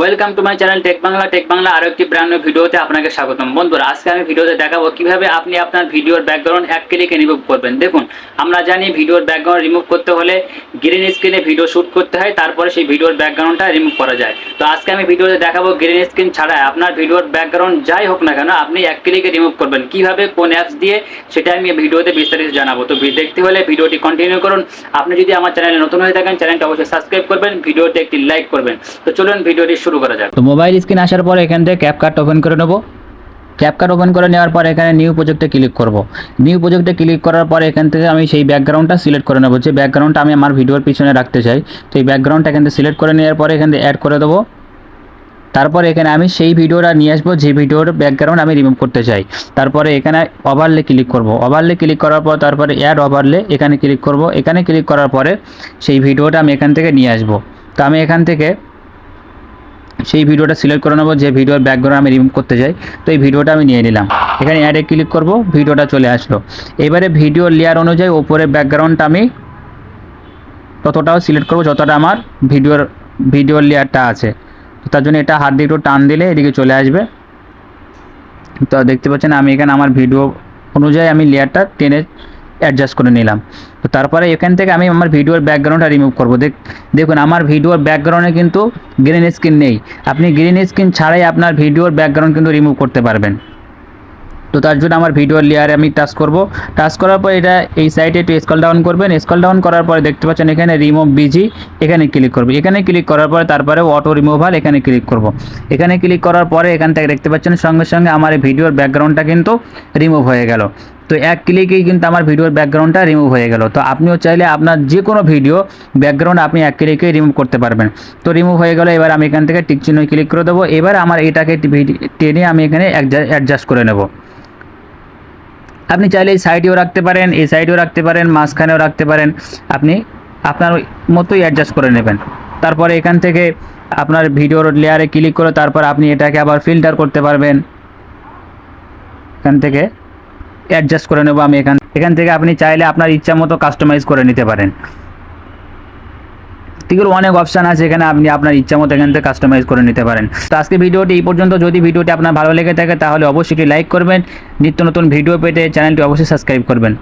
Welcome to my channel tech Bangla tech Bangla আরও একটি brand ভিডিওতে আপনাকে স্বাগতম। বন্ধুরা, আজকে আমি ভিডিওতে দেখাবো কীভাবে আপনি আপনার ভিডিওর ব্যাকগ্রাউন্ড এক ক্লিকে রিমুভ করবেন। দেখুন, আমরা জানি ভিডিওর ব্যাকগ্রাউন্ড রিমুভ করতে হলে গ্রিন স্ক্রিনে ভিডিও শ্যুট করতে হয়, তারপরে সেই ভিডিওর ব্যাকগ্রাউন্ডটা রিমুভ করা যায়। তো আজকে আমি ভিডিওতে দেখাবো গ্রিন স্ক্রিন ছাড়া আপনার ভিডিওর ব্যাকগ্রাউন্ড যাই হোক না কেন, আপনি এক ক্লিকে রিমুভ করবেন। কীভাবে, কোন অ্যাপস দিয়ে, সেটা আমি ভিডিওতে বিস্তারিত জানাব। তো দেখতে হলে ভিডিওটি কন্টিনিউ করুন। আপনি যদি আমার চ্যানেলে নতুন হয়ে থাকেন চ্যানেলটা অবশ্যই সাবস্ক্রাইব করবেন ভিডিওতে একটি লাইক করবেন। তো চলুন ভিডিওটি শুরু করা যাক। তো মোবাইল স্ক্রিন আসার পর এখান থেকে ক্যাপকার্ট ওপেন করে নেব। ক্যাপকার্ট ওপেন করে নেওয়ার পর এখানে নিউ প্রজেক্টে ক্লিক করব। নিউ প্রজেক্টে ক্লিক করার পর এখান থেকে আমি সেই ব্যাকগ্রাউন্ডটা সিলেক্ট করে নেব। যে ব্যাকগ্রাউন্ডটা আমি আমার ভিডিওর পিছনে রাখতে চাই, তো এই ব্যাকগ্রাউন্ডটা এখান থেকে সিলেক্ট করে নেওয়ার পরে এখান থেকে অ্যাড করে দেবো। তারপরে এখানে আমি সেই ভিডিওটা নিয়ে আসব, যে ভিডিওর ব্যাকগ্রাউন্ড আমি রিমুভ করতে চাই। তারপরে এখানে ওভারলে ক্লিক করব। ওভারলে ক্লিক করার পর তারপরে অ্যাড ওভারলে এখানে ক্লিক করব। এখানে ক্লিক করার পরে সেই ভিডিওটা আমি এখান থেকে নিয়ে আসব। তো আমি এখান থেকে সেই ভিডিওটা সিলেক্ট করে নেব, যে ভিডিওর ব্যাকগ্রাউন্ড আমি রিমুভ করতে চাই। তো এই ভিডিওটা আমি নিয়ে নিলাম। এখানে অ্যাডে ক্লিক করব, ভিডিওটা চলে আসলো। এবারে ভিডিও লেয়ার অনুযায়ী ওপরে ব্যাকগ্রাউন্ডটা আমি ততটাও সিলেক্ট করব যতটা আমার ভিডিওর ভিডিওর লেয়ারটা আছে। তার জন্য এটা হাত দিয়ে একটু টান দিলে এদিকে চলে আসবে। তো দেখতে পাচ্ছেন আমি এখানে আমার ভিডিও অনুযায়ী আমি লেয়ারটা টেনে অ্যাডজাস্ট করে নিলাম। তো তারপরে এখান থেকে আমি আমার ভিডিওর ব্যাকগ্রাউন্ডটা রিমুভ করব। দেখ দেখুন, আমার ভিডিওর ব্যাকগ্রাউন্ডে কিন্তু গ্রিন স্ক্রিন নেই। আপনি গ্রিন স্ক্রিন ছাড়াই আপনার ভিডিওর ব্যাকগ্রাউন্ড কিন্তু রিমুভ করতে পারবেন। তো তার জন্য আমার ভিডিওর লেয়ারে আমি টাচ করব। টাচ করার পর এটা এই সাইডে একটু স্কল ডাউন করবেন। স্কল ডাউন করার পরে দেখতে পাচ্ছেন এখানে রিমুভ বিজি এখানে ক্লিক করবে। এখানে ক্লিক করার পরে তারপরে অটো রিমুভাল এখানে ক্লিক করব। এখানে ক্লিক করার পরে এখান থেকে দেখতে পাচ্ছেন সঙ্গে সঙ্গে আমার এই ভিডিওর ব্যাকগ্রাউন্ডটা কিন্তু রিমুভ হয়ে গেল। তো এক ক্লিকেই কিন্তু আমার ভিডিওর ব্যাকগ্রাউন্ডটা রিমুভ হয়ে গেল। তো আপনিও চাইলে আপনার যে কোনো ভিডিও ব্যাকগ্রাউন্ড আপনি এক ক্লিকেই রিমুভ করতে পারবেন। তো রিমুভ হয়ে গেল, এবার আমি এখান থেকে টিক চিহ্ন ক্লিক করে দেবো। এবার আমার এটাকে টেনে আমি এখানে অ্যাডজাস্ট করে নেব। আপনি চাইলে এই সাইডেও রাখতে পারেন, এই সাইডেও রাখতে পারেন, মাঝখানেও রাখতে পারেন। আপনি আপনার মতোই অ্যাডজাস্ট করে নেবেন। তারপরে এখান থেকে আপনার ভিডিওর লেয়ারে ক্লিক করে তারপর আপনি এটাকে আবার ফিল্টার করতে পারবেন। এখান থেকে অ্যাডজাস্ট করে নেব আমি এখান এখান থেকে আপনি চাইলে আপনার ইচ্ছা মতো কাস্টমাইজ করে নিতে পারেন। এগুলো অনেক অপশান আছে, এখানে আপনি আপনার ইচ্ছা মতো এখান থেকে কাস্টমাইজ করে নিতে পারেন। তো আজকে ভিডিওটি এই পর্যন্ত। যদি ভিডিওটি আপনার ভালো লেগে থাকে, তাহলে অবশ্যই লাইক করবেন। নিত্য নতুন ভিডিও পেতে চ্যানেলটি অবশ্যই সাবস্ক্রাইব করবেন।